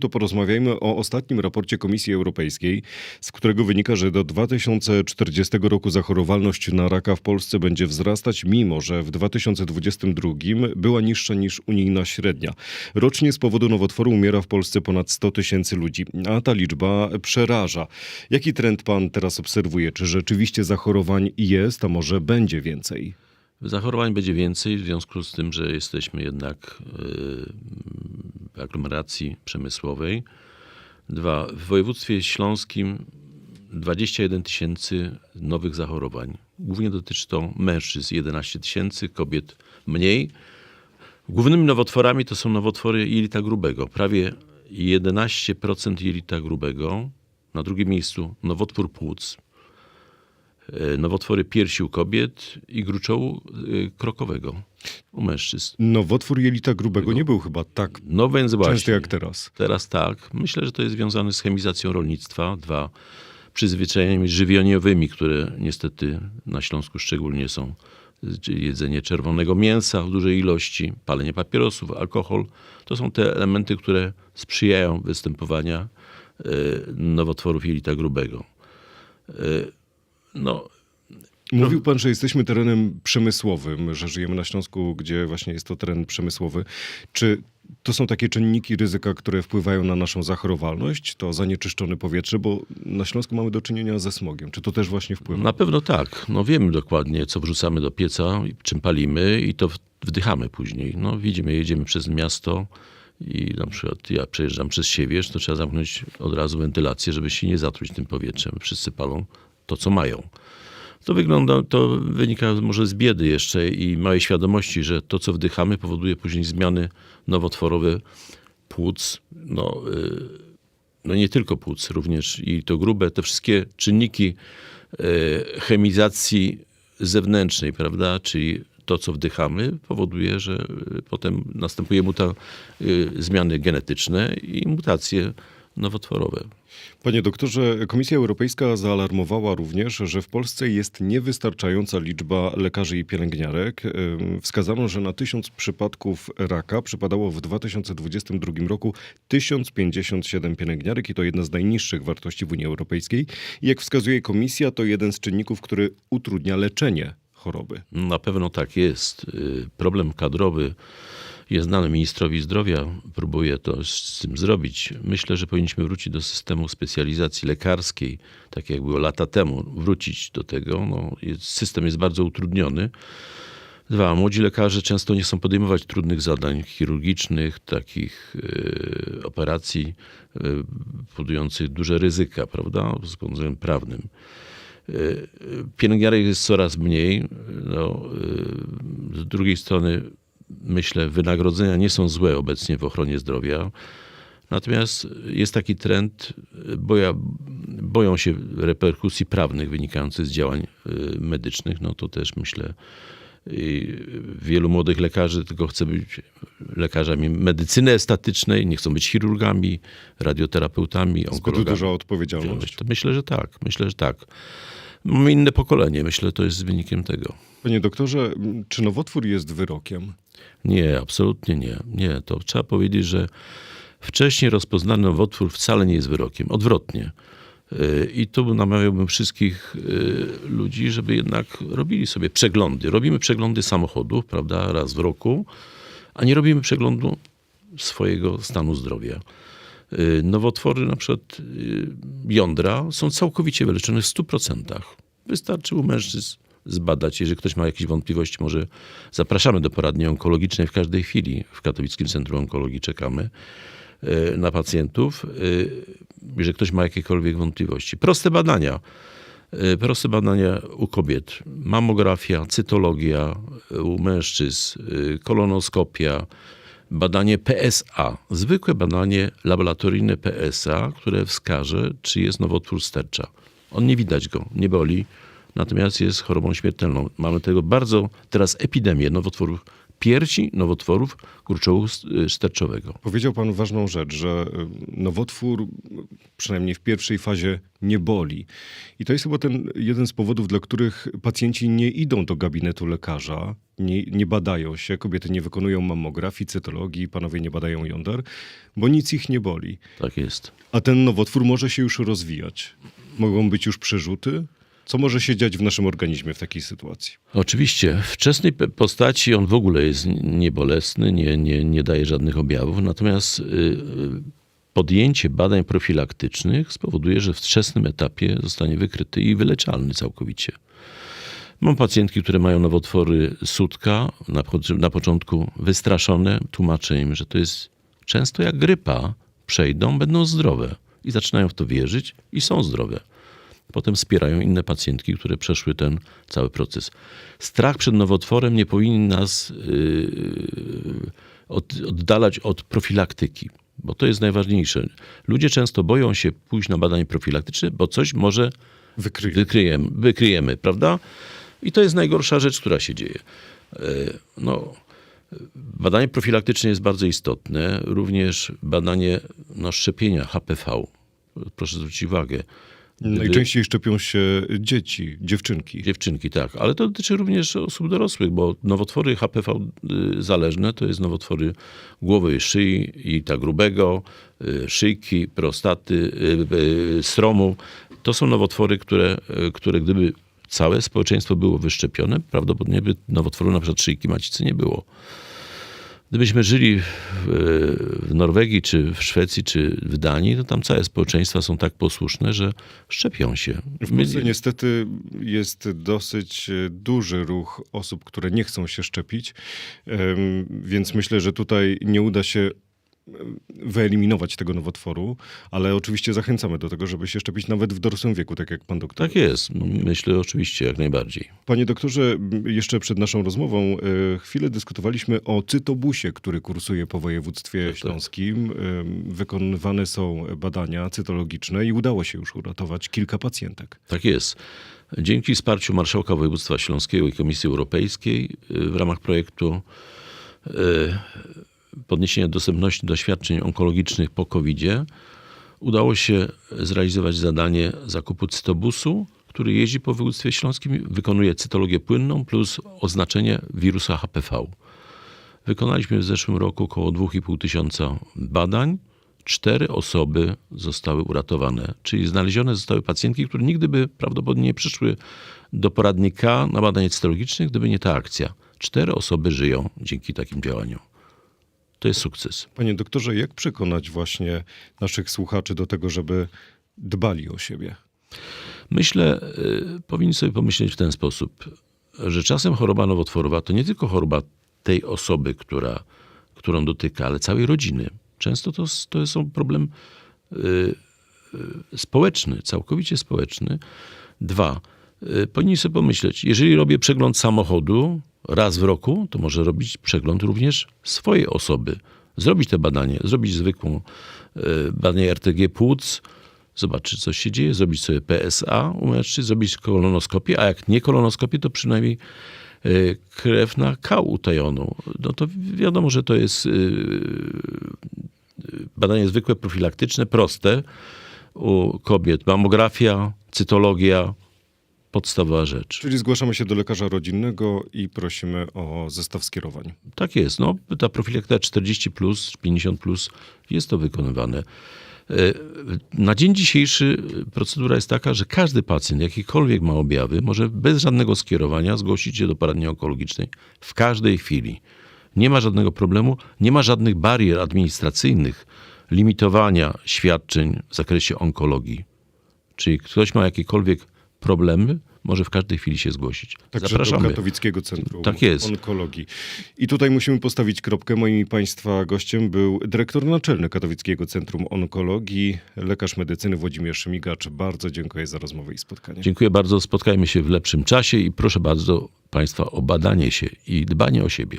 To porozmawiajmy o ostatnim raporcie Komisji Europejskiej, z którego wynika, że do 2040 roku zachorowalność na raka w Polsce będzie wzrastać, mimo że w 2022 była niższa niż unijna średnia. Rocznie z powodu nowotworu umiera w Polsce ponad 100 tysięcy ludzi, a ta liczba przeraża. Jaki trend pan teraz obserwuje? Czy rzeczywiście zachorowań jest, a może będzie więcej? Zachorowań będzie więcej w związku z tym, że jesteśmy jednak w aglomeracji przemysłowej. Dwa, w województwie śląskim 21 tysięcy nowych zachorowań. Głównie dotyczy to mężczyzn 11 tysięcy, kobiet mniej. Głównymi nowotworami to są nowotwory jelita grubego. Prawie 11% jelita grubego. Na drugim miejscu nowotwór płuc, nowotwory piersi u kobiet i gruczołu e, krokowego u mężczyzn. Nowotwór jelita grubego nie był chyba tak No więc częsty właśnie. jak teraz. Teraz tak. Myślę, że to jest związane z chemizacją rolnictwa. Dwa, przyzwyczajeniami żywieniowymi, które niestety na Śląsku szczególnie są. Jedzenie czerwonego mięsa w dużej ilości, palenie papierosów, alkohol. To są te elementy, które sprzyjają występowania e, nowotworów jelita grubego. No, Mówił pan, że jesteśmy terenem przemysłowym, że żyjemy na Śląsku, gdzie właśnie jest to teren przemysłowy. Czy to są takie czynniki ryzyka, które wpływają na naszą zachorowalność? To zanieczyszczone powietrze, bo na Śląsku mamy do czynienia ze smogiem. Czy to też właśnie wpływa? Na pewno tak. No wiemy dokładnie, co wrzucamy do pieca, czym palimy i to wdychamy później. No widzimy, jedziemy przez miasto i na przykład ja przejeżdżam przez Siewierz, to trzeba zamknąć od razu wentylację, żeby się nie zatruć tym powietrzem. Wszyscy palą to, co mają. To wygląda, to wynika może z biedy jeszcze i małej świadomości, że to, co wdychamy, powoduje później zmiany nowotworowe płuc, no, y, no nie tylko płuc, również i to grube, te wszystkie czynniki e, chemizacji zewnętrznej, prawda, czyli to, co wdychamy, powoduje, że e, potem następuje muta, zmiany genetyczne i mutacje nowotworowe. Panie doktorze, Komisja Europejska zaalarmowała również, że w Polsce jest niewystarczająca liczba lekarzy i pielęgniarek. Wskazano, że na tysiąc przypadków raka przypadało w 2022 roku 1057 pielęgniarek i to jedna z najniższych wartości w Unii Europejskiej. Jak wskazuje Komisja, to jeden z czynników, który utrudnia leczenie choroby. Na pewno tak jest. Y, Problem kadrowy jest znany ministrowi zdrowia. Próbuje to z tym zrobić. Myślę, że powinniśmy wrócić do systemu specjalizacji lekarskiej, tak jak było lata temu. Wrócić do tego. No, jest, system jest bardzo utrudniony. Dwa, młodzi lekarze często nie chcą podejmować trudnych zadań chirurgicznych, takich y, operacji y, powodujących duże ryzyka, prawda, względem prawnym. Y, Pielęgniarek jest coraz mniej. No, z drugiej strony myślę, wynagrodzenia nie są złe obecnie w ochronie zdrowia. Natomiast jest taki trend, boja, boją się reperkusji prawnych wynikających z działań y, medycznych. No to też myślę, wielu młodych lekarzy tylko chce być lekarzami medycyny estatycznej, nie chcą być chirurgami, radioterapeutami, Zbyt onkologami. duża odpowiedzialność. To myślę, że tak. Myślę, że tak. Mamy inne pokolenie. Myślę, to jest wynikiem tego. Panie doktorze, czy nowotwór jest wyrokiem? Nie, absolutnie nie. Nie, to trzeba powiedzieć, że wcześniej rozpoznany nowotwór wcale nie jest wyrokiem. Odwrotnie. Yy, I tu namawiałbym wszystkich yy, ludzi, żeby jednak robili sobie przeglądy. Robimy przeglądy samochodów, prawda, raz w roku, a nie robimy przeglądu swojego stanu zdrowia. Yy, Nowotwory, na przykład yy, jądra, są całkowicie wyleczone w 100%. Wystarczy u mężczyzn zbadać. Jeżeli ktoś ma jakieś wątpliwości, może zapraszamy do poradni onkologicznej w każdej chwili. W Katowickim Centrum Onkologii czekamy e, na pacjentów. Jeżeli ktoś ma jakiekolwiek wątpliwości. Proste badania. Proste badania u kobiet. Mamografia, cytologia u mężczyzn, kolonoskopia, badanie PSA. Zwykłe badanie laboratoryjne PSA, które wskaże, czy jest nowotwór stercza. On nie widać go, nie boli, natomiast jest chorobą śmiertelną. Mamy tego bardzo teraz epidemię nowotworów piersi, nowotworów kurczołu sterczowego. Powiedział pan ważną rzecz, że y, nowotwór przynajmniej w pierwszej fazie, nie boli. I to jest chyba ten jeden z powodów, dla których pacjenci nie idą do gabinetu lekarza, nie, nie badają się, kobiety nie wykonują mammografii, cytologii, panowie nie badają jąder, bo nic ich nie boli. Tak jest. A ten nowotwór może się już rozwijać. Mogą być już przerzuty. Co może się dziać w naszym organizmie w takiej sytuacji? Oczywiście, w wczesnej postaci on w ogóle jest niebolesny, nie, nie, nie daje żadnych objawów, natomiast y, y, podjęcie badań profilaktycznych spowoduje, że w wczesnym etapie zostanie wykryty i wyleczalny całkowicie. Mam pacjentki, które mają nowotwory sutka, na, na początku wystraszone, tłumaczę im, że to jest często jak grypa, przejdą, będą zdrowe i zaczynają w to wierzyć i są zdrowe. Potem wspierają inne pacjentki, które przeszły ten cały proces. Strach przed nowotworem nie powinien nas yy, od, oddalać od profilaktyki, bo to jest najważniejsze. Ludzie często boją się pójść na badanie profilaktyczne, bo coś może wykryjemy, wykryjemy, prawda? I to jest najgorsza rzecz, która się dzieje. E, No, badanie profilaktyczne jest bardzo istotne, również badanie no, szczepienia HPV. Proszę zwrócić uwagę. Najczęściej szczepią się dzieci, dziewczynki. Dziewczynki, tak, ale to dotyczy również osób dorosłych, bo nowotwory HPV y, zależne to jest nowotwory głowy i szyi, i ta grubego, y, szyjki, prostaty, y, stromu. To są nowotwory, które, które gdyby całe społeczeństwo było wyszczepione, prawdopodobnie by nowotworu na przykład szyjki macicy nie było. Gdybyśmy żyli w, w Norwegii, czy w Szwecji, czy w Danii, to tam całe społeczeństwa są tak posłuszne, że szczepią się. W Polsce niestety jest dosyć e, duży ruch osób, które nie chcą się szczepić, więc myślę, że tutaj nie uda się wyeliminować tego nowotworu, ale oczywiście zachęcamy do tego, żeby się szczepić nawet w dorosłym wieku, tak jak pan doktor. Tak jest, myślę oczywiście jak najbardziej. Panie doktorze, jeszcze przed naszą rozmową e, chwilę dyskutowaliśmy o cytobusie, który kursuje po województwie tak. śląskim. Em, Wykonywane są badania cytologiczne i udało się już uratować kilka pacjentek. Tak jest. Dzięki wsparciu Marszałka Województwa Śląskiego i Komisji Europejskiej y, w ramach projektu y, podniesienia dostępności do świadczeń onkologicznych po covid udało się zrealizować zadanie zakupu cytobusu, który jeździ po województwie śląskim, wykonuje cytologię płynną plus oznaczenie wirusa HPV. Wykonaliśmy w zeszłym roku około 2,5 tysiąca badań. Cztery osoby zostały uratowane, czyli znalezione zostały pacjentki, które nigdy by prawdopodobnie nie przyszły do poradnika na badanie cytologiczne, gdyby nie ta akcja. Cztery osoby żyją dzięki takim działaniom. To jest sukces. Panie doktorze, jak przekonać właśnie naszych słuchaczy do tego, żeby dbali o siebie? Myślę, y, powinni sobie pomyśleć w ten sposób, że czasem choroba nowotworowa to nie tylko choroba tej osoby, która, którą dotyka, ale całej rodziny. Często to, to są problem y, y, społeczny, całkowicie społeczny. Dwa, y, powinni sobie pomyśleć, jeżeli robię przegląd samochodu raz w roku, to może robić przegląd również swojej osoby. Zrobić te badanie, zrobić zwykłą y, badanie RTG płuc, zobaczyć, co się dzieje, zrobić sobie PSA u mężczyzn, zrobić kolonoskopię, a jak nie kolonoskopię, to przynajmniej y, krew na kał utajoną. No to wiadomo, że to jest y, badanie zwykłe, profilaktyczne, proste. U kobiet mammografia, cytologia, podstawowa rzecz. Czyli zgłaszamy się do lekarza rodzinnego i prosimy o zestaw skierowań. Tak jest. No, ta profilaktyka 40 plus, 50 plus jest to wykonywane. E, Na dzień dzisiejszy procedura jest taka, że każdy pacjent, jakikolwiek ma objawy, może bez żadnego skierowania zgłosić się do poradni onkologicznej w każdej chwili. Nie ma żadnego problemu, nie ma żadnych barier administracyjnych, limitowania świadczeń w zakresie onkologii. Czyli ktoś ma jakiekolwiek problemy, może w każdej chwili się zgłosić. Także Zapraszamy. do Katowickiego Centrum Tak jest. Onkologii. I tutaj musimy postawić kropkę. Moim Państwa gościem był dyrektor naczelny Katowickiego Centrum Onkologii, lekarz medycyny Włodzimierz Szymigacz. Bardzo dziękuję za rozmowę i spotkanie. Dziękuję bardzo. Spotkajmy się w lepszym czasie i proszę bardzo Państwa o badanie się i dbanie o siebie.